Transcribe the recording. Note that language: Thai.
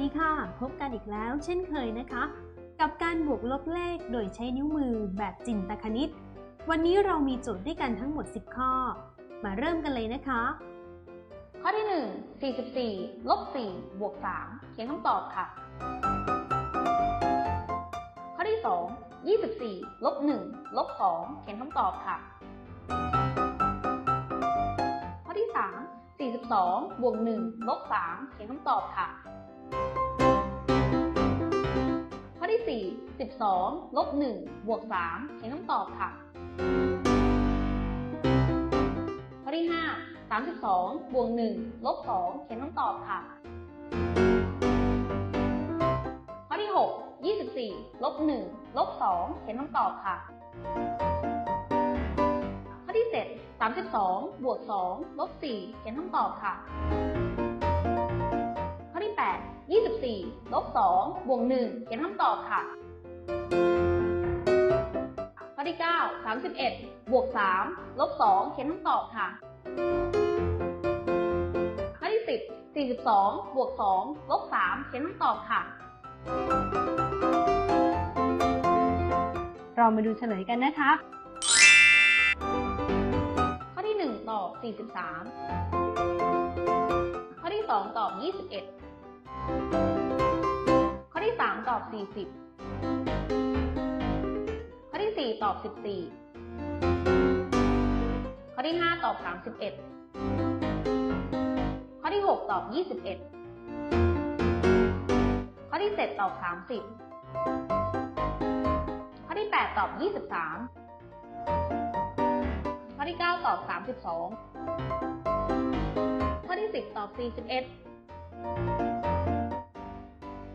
ดีค่ะ พบกันอีกแล้วเช่นเคยนะคะ กับการบวกลบเลขโดยใช้นิ้วมือแบบจินตคณิต วันนี้เรามีโจทย์ด้วยกันทั้งหมด 10 ข้อ มาเริ่มกันเลยนะคะ ข้อที่ 1 44ลบ4บวก3เขียนคำตอบค่ะ ข้อที่ 2 24ลบ1ลบ2เขียนคำตอบค่ะ ข้อที่ 3 42บวก1ลบ3เขียนคำตอบค่ะ 12 ลบ 1 บวก 3 เขียนคำตอบค่ะ ข้อที่ 5 32 บวก 1 ลบ 2 เขียนคำตอบค่ะ ข้อที่ 6 24 ลบ 1 ลบ 2 เขียนคำตอบค่ะ ข้อที่ 7 32 บวก 2 ลบ 4 เขียนคำตอบค่ะข้อที่ 8 24 ลบ 2 บวก 1 เขียนคำตอบค่ะ ข้อที่ 9 31 บวก 3 ลบ 2 เขียนคำตอบค่ะ ข้อที่ 10 42 บวก 2 ลบ 3 เขียนคำตอบค่ะ เรามาดูเฉลยกันนะคะ ข้อที่ 1 ตอบ 43 ข้อที่ 2 ตอบ 21 ข้อที่ 3 ตอบ 40 ข้อที่ 4 ตอบ 14 ข้อที่ 5 ตอบ 31 ข้อที่ 6 ตอบ 21 ข้อที่ 7 ตอบ 30 ข้อที่ 8 ตอบ 23 ข้อที่ 9 ตอบ 32 ข้อที่ 10 ตอบ 41